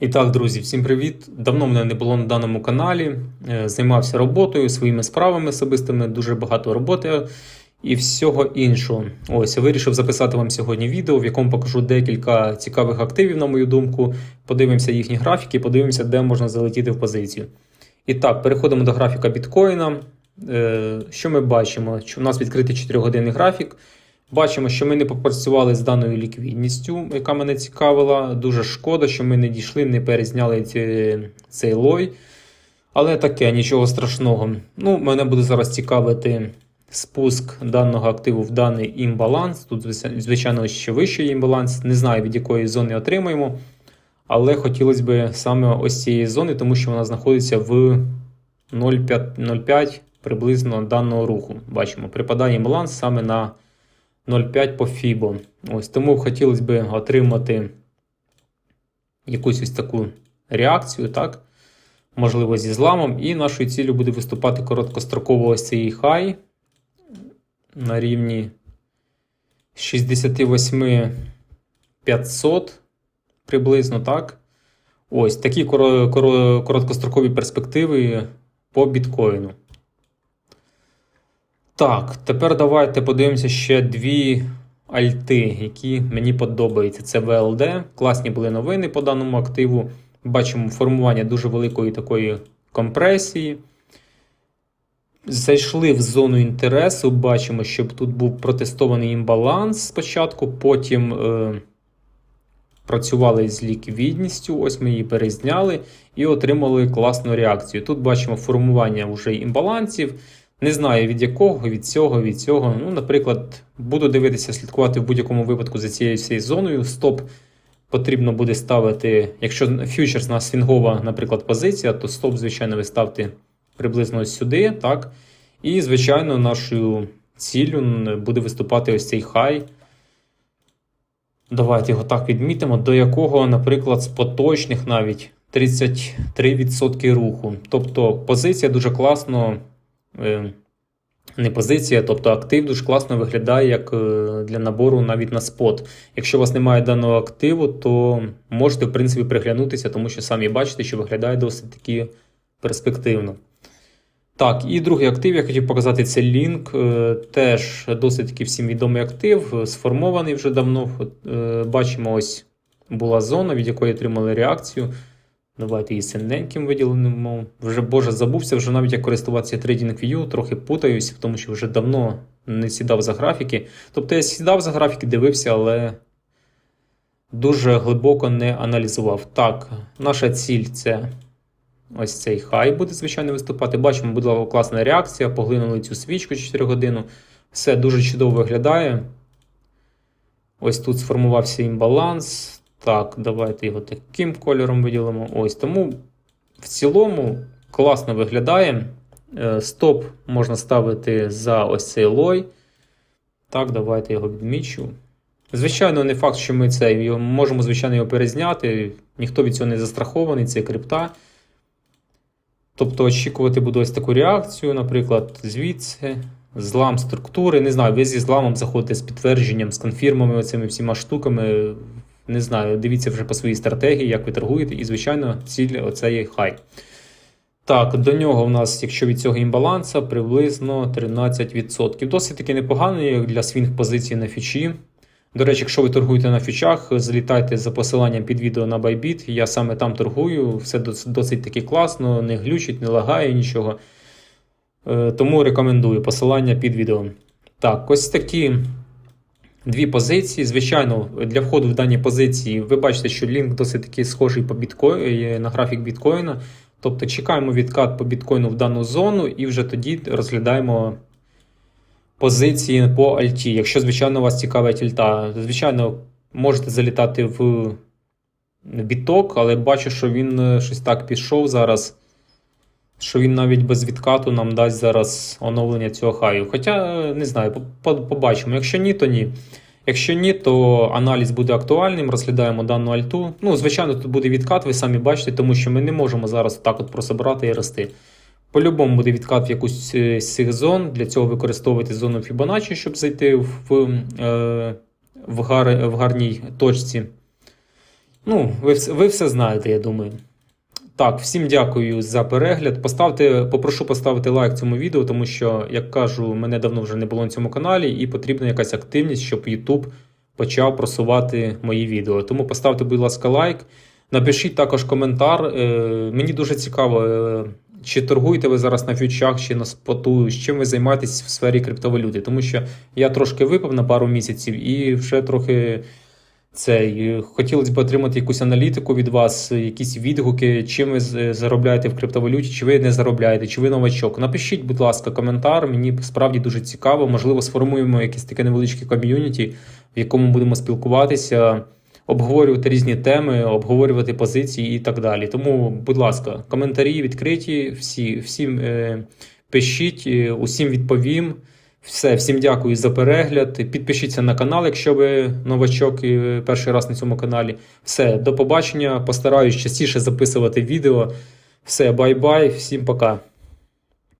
І так, друзі, всім привіт! Давно мене не було на даному каналі. Е, Займався роботою, своїми справами особистими, дуже багато роботи і всього іншого. Ось я вирішив записати вам сьогодні відео, в якому покажу декілька цікавих активів, на мою думку. Подивимося їхні графіки, подивимося, де можна залетіти в позицію. І так, переходимо до графіка біткоїна. Е, Що ми бачимо? У нас відкритий 4-годинний графік. Бачимо, що ми не попрацювали з даною ліквідністю, яка мене цікавила. Дуже шкода, що ми не дійшли, не перезняли ці, цей лой. Але таке, нічого страшного. Ну, Мене буде зараз цікавити спуск даного активу в даний імбаланс. Тут, звичайно, ще вищий імбаланс. Не знаю, від якої зони отримаємо. Але хотілося б саме ось цієї зони, тому що вона знаходиться в 0,5 0,5 приблизно даного руху. Бачимо, припадає імбаланс саме на 0,5 по FIBO. Ось тому хотілося б отримати якусь ось таку реакцію, так? Можливо, зі зламом. І нашою ціллю буде виступати короткостроково ось цей хай на рівні 68 500 приблизно, так? Ось такі коро- коро- короткострокові перспективи по біткоїну. Так, тепер давайте подивимося ще дві альти, які мені подобаються. Це ВЛД. Класні були новини по даному активу. Бачимо формування дуже великої такої компресії. Зайшли в зону інтересу. Бачимо, щоб тут був протестований імбаланс спочатку, потім е, працювали з ліквідністю. Ось ми її перезняли і отримали класну реакцію. Тут бачимо формування вже імбалансів. Не знаю від якого, від цього, від цього. Ну, наприклад, буду дивитися, слідкувати в будь-якому випадку за цією всією зоною. Стоп потрібно буде ставити, якщо фьючерс у нас свінгова, наприклад, позиція, то стоп, звичайно, ви ставте приблизно сюди. так? І, звичайно, нашою ціллю буде виступати ось цей хай. Давайте його так відмітимо, до якого, наприклад, з поточних навіть 33% руху. Тобто позиція дуже класно не позиція, тобто актив дуже класно виглядає як е, для набору навіть на спот. Якщо у вас немає даного активу, то можете, в принципі, приглянутися, тому що самі бачите, що виглядає досить таки перспективно. Так, і другий актив, я хотів показати, це Link. Е, Теж досить таки всім відомий актив, е, сформований вже давно. Е, Бачимо, ось була зона, від якої отримали реакцію. Давайте її синеньким виділимо. Вже боже, забувся вже навіть як користуватися TradingView, трохи путаюсь, тому що вже давно не сідав за графіки. Тобто я сідав за графіки, дивився, але дуже глибоко не аналізував. Так, наша ціль це ось цей хай буде, звичайно, виступати. Бачимо, була класна реакція, поглинули цю свічку 4 годину. Все дуже чудово виглядає. Ось тут сформувався імбаланс. Так, давайте його таким кольором виділимо. Ось тому в цілому класно виглядає. Е, Стоп можна ставити за ось цей лой. Так, давайте його відмічу. Звичайно, не факт, що ми це можемо, звичайно, його перезняти. Ніхто від цього не застрахований, це крипта. Тобто очікувати буду ось таку реакцію, наприклад, звідси. Злам структури. Не знаю, ви зі зламом заходите з підтвердженням, з конфірмами, оцими всіма штуками. Не знаю, дивіться вже по своїй стратегії, як ви торгуєте, і, звичайно, ціль оце є хай. Так, до нього в нас, якщо від цього імбаланса, приблизно 13%. Досить таки непоганий як для свінг позицій на фічі. До речі, якщо ви торгуєте на фічах, залітайте за посиланням під відео на Bybit. Я саме там торгую, все досить таки класно, не глючить, не лагає нічого. Е, Тому рекомендую посилання під відео. Так, ось такі дві позиції. Звичайно, для входу в дані позиції ви бачите, що лінк досить таки схожий по біткою, на графік біткоїна. Тобто чекаємо відкат по біткоїну в дану зону і вже тоді розглядаємо позиції по альті. Якщо, звичайно, вас цікавить альта, звичайно, можете залітати в біток, але бачу, що він е, щось так пішов зараз. Що він навіть без відкату нам дасть зараз оновлення цього хаю. Хоча, е, не знаю, по- по- побачимо. Якщо ні, то ні. Якщо ні, то аналіз буде актуальним, розглядаємо дану альту. Ну, звичайно, тут буде відкат, ви самі бачите, тому що ми не можемо зараз так от просто брати і рости. По-любому буде відкат в якусь е, з цих зон. Для цього використовувати зону Fibonacci, щоб зайти в, е, в, гар, в гарній точці. Ну, ви, ви все знаєте, я думаю. Так, всім дякую за перегляд. Поставте, попрошу поставити лайк цьому відео, тому що, як кажу, мене давно вже не було на цьому каналі, і потрібна якась активність, щоб YouTube почав просувати мої відео. Тому поставте, будь ласка, лайк. Напишіть також коментар. Е, мені дуже цікаво, е, чи торгуєте ви зараз на фьючах, чи на споту, з чим ви займаєтесь в сфері криптовалюти. Тому що я трошки випав на пару місяців і вже трохи. Цей хотілося б отримати якусь аналітику від вас, якісь відгуки, чим ви заробляєте в криптовалюті, чи ви не заробляєте, чи ви новачок. Напишіть, будь ласка, коментар. Мені справді дуже цікаво. Можливо, сформуємо якесь таке невеличке ком'юніті, в якому будемо спілкуватися, обговорювати різні теми, обговорювати позиції і так далі. Тому, будь ласка, коментарі відкриті, всі, всім е, пишіть, е, усім відповім. Все, всім дякую за перегляд. Підпишіться на канал, якщо ви новачок і перший раз на цьому каналі. Все, до побачення. Постараюсь частіше записувати відео. Все, бай-бай, всім пока.